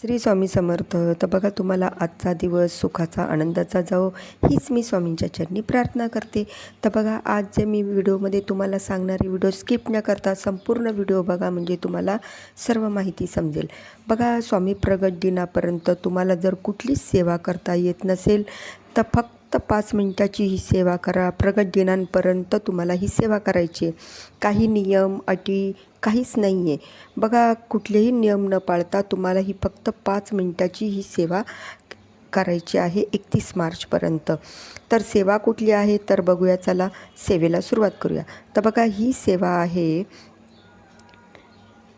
श्री स्वामी समर्थ. तर बघा तुम्हाला आजचा दिवस सुखाचा आनंदाचा जाओ हीच मी स्वामींच्या चरणी प्रार्थना करते. तर बघा आज जे मी व्हिडिओमध्ये तुम्हाला सांगणारी व्हिडिओ स्किप न करता संपूर्ण व्हिडिओ बघा म्हणजे तुम्हाला सर्व माहिती समजेल. बघा स्वामी प्रगट दिनापर्यंत तुम्हाला जर कुठलीच सेवा करता येत नसेल तर फक्त पाच मिनटाची ही सेवा करा. प्रगट दिनांपर्यंत तुम्हाला ही सेवा करायची आहे. काही नियम अटी काहीच नाही आहे बघा कुठलेही नियम न पाळता तुम्हाला ही फक्त पाच मिनटाची ही सेवा करायची आहे एकतीस मार्चपर्यंत. तर सेवा कुठली आहे? तर बघूया चला सेवेला सुरुवात करूया. तर बघा ही सेवा आहे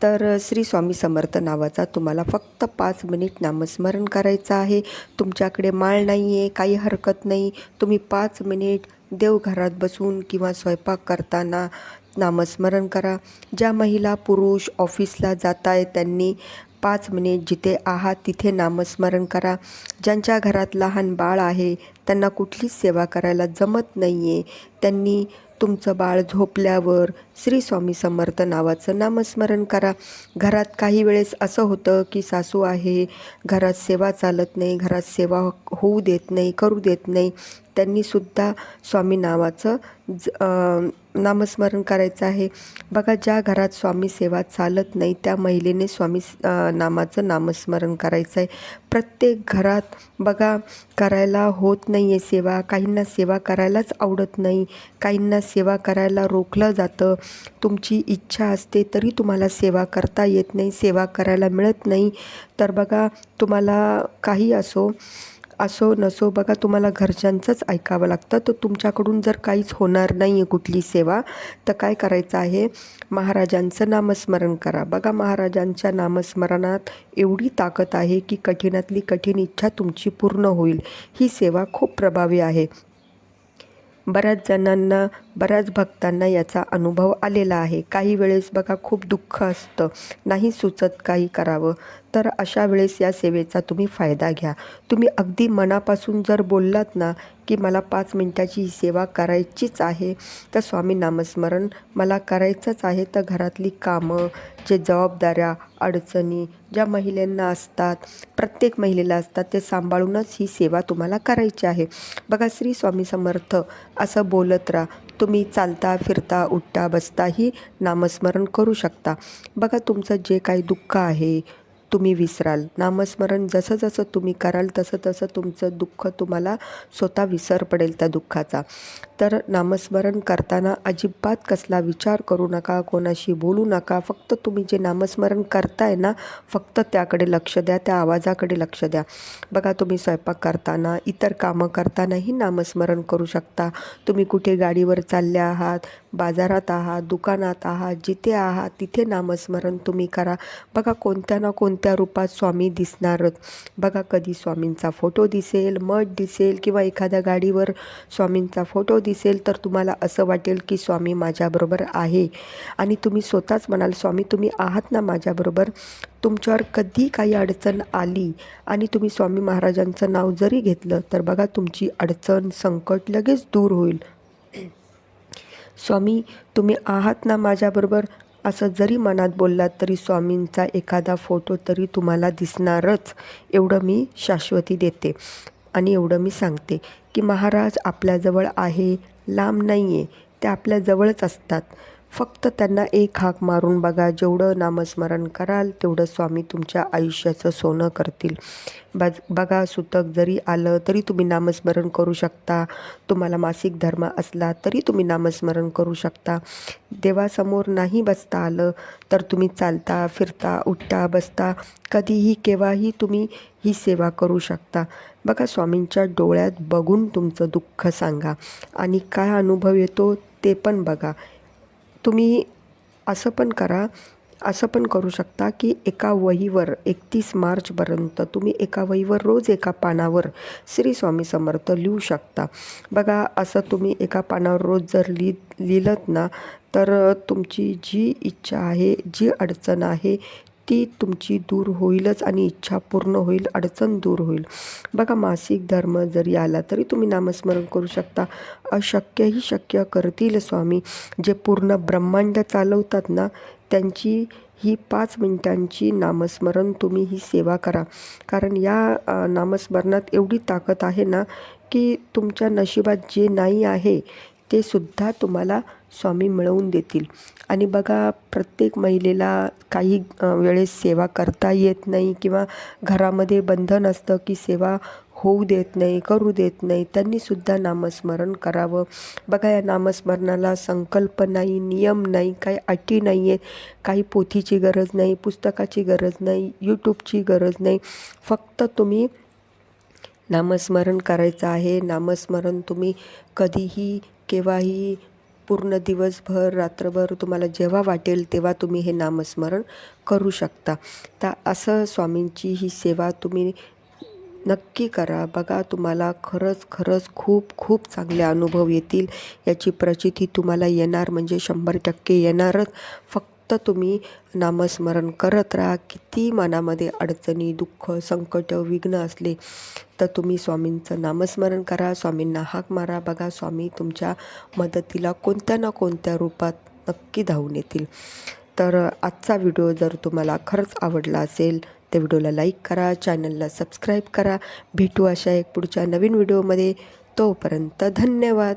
तर श्री स्वामी समर्थ नावाचा तुम्हाला फक्त पाच मिनिट नामस्मरण करायचं आहे. तुमच्याकडे माळ नाही आहे काही हरकत नाही. तुम्ही पाच मिनिट देवघरात बसून किंवा स्वयंपाक करताना नामस्मरण करा. ज्या महिला पुरुष ऑफिसला जात आहेत त्यांनी पाच मिनिट जिथे आहात तिथे नामस्मरण करा. ज्यांच्या घरात लहान बाळ आहे त्यांना कुठलीच सेवा करायला जमत नाही आहे त्यांनी तुमचं बाळ झोपल्यावर श्री स्वामी समर्थ नावाचं नामस्मरण करा. घरात काही वेळेस असं होतं की सासू आहे घरात सेवा चालत नाही घरात सेवा होऊ देत नाही करू देत नाही. त्यांनीसुद्धा स्वामी नावाचं ज नामस्मरण करायचं आहे. बघा ज्या घरात स्वामी सेवा चालत नाही त्या महिलेने स्वामी नामाचं नामस्मरण करायचं आहे प्रत्येक घरात बघा करायला होत नाही नाही आहे सेवा. काहींना सेवा करायलाच आवडत नाही. काहींना सेवा करायला रोखलं जातं. तुमची इच्छा असते तरी तुम्हाला सेवा करता येत नाही सेवा करायला मिळत नाही. तर बघा तुम्हाला काही असो असो नसो बघा तुम्हाला घरच्यांचंच ऐकावं लागतं. तर तुमच्याकडून जर काहीच होणार नाही आहे कुठली सेवा तर काय करायचं आहे? महाराजांचं नामस्मरण करा. बघा महाराजांच्या नामस्मरणात एवढी ताकद आहे की कठीणातली कठीण इच्छा तुमची पूर्ण होईल. ही सेवा खूप प्रभावी आहे. बऱ्याच जणांना बऱ्याच भक्तांना याचा अनुभव आलेला आहे. काही वेळेस बघा खूप दुःख असतं. नाही सुचत काही करावं. तर अशा वेळेस या सेवेचा तुम्ही फायदा घ्या. तुम्ही अगदी मनापासून जर बोललात ना की मला पाच मिनटाची ही सेवा करायचीच आहे तर स्वामी नामस्मरण मला करायचंच आहे. तर घरातली कामं जे जबाबदाऱ्या अडचणी ज्या महिलांना असतात प्रत्येक महिलेला असतात ते सांभाळूनच ही सेवा तुम्हाला करायची आहे. बघा श्री स्वामी समर्थ असं बोलत राहा. तुम्ही चालता फिरता उठता बसताही नामस्मरण करू शकता. बघा तुमचं जे काही दुःख आहे तुम्ही विसराल. नामस्मरण जसं जसं तुम्ही कराल तसं तसं तुमचं दुःख तुम्हाला स्वतः विसर पडेल त्या दुःखाचा. तर नामस्मरण करताना अजिबात कसला विचार करू नका कोणाशी बोलू नका. फक्त तुम्ही जे नामस्मरण करताय ना फक्त त्याकडे लक्ष द्या त्या आवाजाकडे लक्ष द्या. बघा तुम्ही स्वयंपाक करताना इतर कामं करतानाही नामस्मरण करू शकता. तुम्ही कुठे गाडीवर चालले आहात बाजारात आहात दुकानात आहात जिथे आहात तिथे नामस्मरण तुम्ही करा. बघा कोणत्या ना कोणत्या रूपात स्वामी दिसणारच बघा कधी स्वामींचा फोटो दिसेल मठ दिसेल किंवा एखाद्या गाडीवर स्वामींचा फोटो दिसेल तर तुम्हाला असं वाटेल की स्वामी माझ्याबरोबर आहे. आणि तुम्ही स्वतःच म्हणाल स्वामी तुम्ही आहात ना माझ्याबरोबर. तुमच्यावर कधी काही अडचण आली आणि तुम्ही स्वामी महाराजांचं नाव जरी घेतलं तर बघा तुमची अडचण संकट लगेच दूर होईल. स्वामी तुम्ही आहात ना माझ्याबरोबर? असं जरी मनात बोललात तरी स्वामींचा एखादा फोटो तरी तुम्हाला दिसणारच एवढं मी शाश्वती देते. आणि एवढं मी सांगते की महाराज आपल्याजवळ आहे लांब नाही आहे ते आपल्याजवळच असतात. फक्त त्यांना एक हाक मारून बघा जेवढं नामस्मरण कराल तेवढं स्वामी तुमच्या आयुष्याचं सोनं करतील. बज बघा सुतक जरी आलं तरी तुम्ही नामस्मरण करू शकता. तुम्हाला मासिक धर्म असला तरी तुम्ही नामस्मरण करू शकता. देवासमोर नाही बसता आलं तर तुम्ही चालता फिरता उठता बसता. कधीही केव्हाही तुम्ही ही सेवा करू शकता. बघा स्वामींच्या डोळ्यात बघून तुमचं दुःख सांगा. आणि काय अनुभव येतो ते पण बघा. तुम्ही असं पण करा असं पण करू शकता की एका वहीवर एकतीस मार्चपर्यंत तुम्ही एका वहीवर रोज एका पानावर श्री स्वामी समर्थ लिहू शकता. बघा असं तुम्ही एका पानावर रोज जर लिह लिहिलंत ना तर तुमची जी इच्छा आहे जी अडचण आहे ती तुमची दूर होईलच आणि इच्छा पूर्ण होईल अडचण दूर होईल. बघा मासिक धर्म जरी आला तरी तुम्ही नामस्मरण करू शकता. अशक्यही शक्य करतील स्वामी. जे पूर्ण ब्रह्मांड चालवतात ना त्यांची ही पाच मिनिटांची नामस्मरण तुम्ही ही सेवा करा. कारण या नामस्मरणात एवढी ताकद आहे ना की तुमच्या नशिबात जे नाही आहे ते सुद्धा तुम्हाला स्वामी मिळवून देतील. आणि बघा प्रत्येक महिलेला काही वेळेस सेवा करता येत नाही किंवा घरामध्ये बंधन असतं की सेवा होऊ देत नाही करू देत नाही त्यांनीसुद्धा नामस्मरण करावं. बघा या नामस्मरणाला संकल्प नाही नियम नाही काही अटी नाही आहेत काही पोथीची गरज नाही पुस्तकाची गरज नाही यूट्यूबची गरज नाही. फक्त तुम्ही नामस्मरण करायचं आहे. नामस्मरण तुम्ही कधीही केव्हाही पूर्ण दिवसभर रात्रभर तुम्हाला जेव्हा वाटेल तेव्हा तुम्ही हे नामस्मरण करू शकता. तर असं स्वामींची ही सेवा तुम्ही नक्की करा. बघा तुम्हाला खरंच खरंच खूप खूप चांगले अनुभव येतील. याची प्रचिती तुम्हाला येणार म्हणजे शंभर टक्के येणारच. फक्त फक्त तुम्ही नामस्मरण करत राहा. किती मनामध्ये अडचणी दुःख संकट विघ्न असले तर तुम्ही स्वामींचं नामस्मरण करा. स्वामींना हाक मारा. बघा स्वामी तुमच्या मदतीला कोणत्या ना कोणत्या रूपात नक्की धावून येतील. तर आजचा व्हिडिओ जर तुम्हाला खरंच आवडला असेल तर व्हिडिओला लाईक करा चॅनलला सबस्क्राईब करा. भेटू अशा एक पुढच्या नवीन व्हिडिओमध्ये. तोपर्यंत धन्यवाद.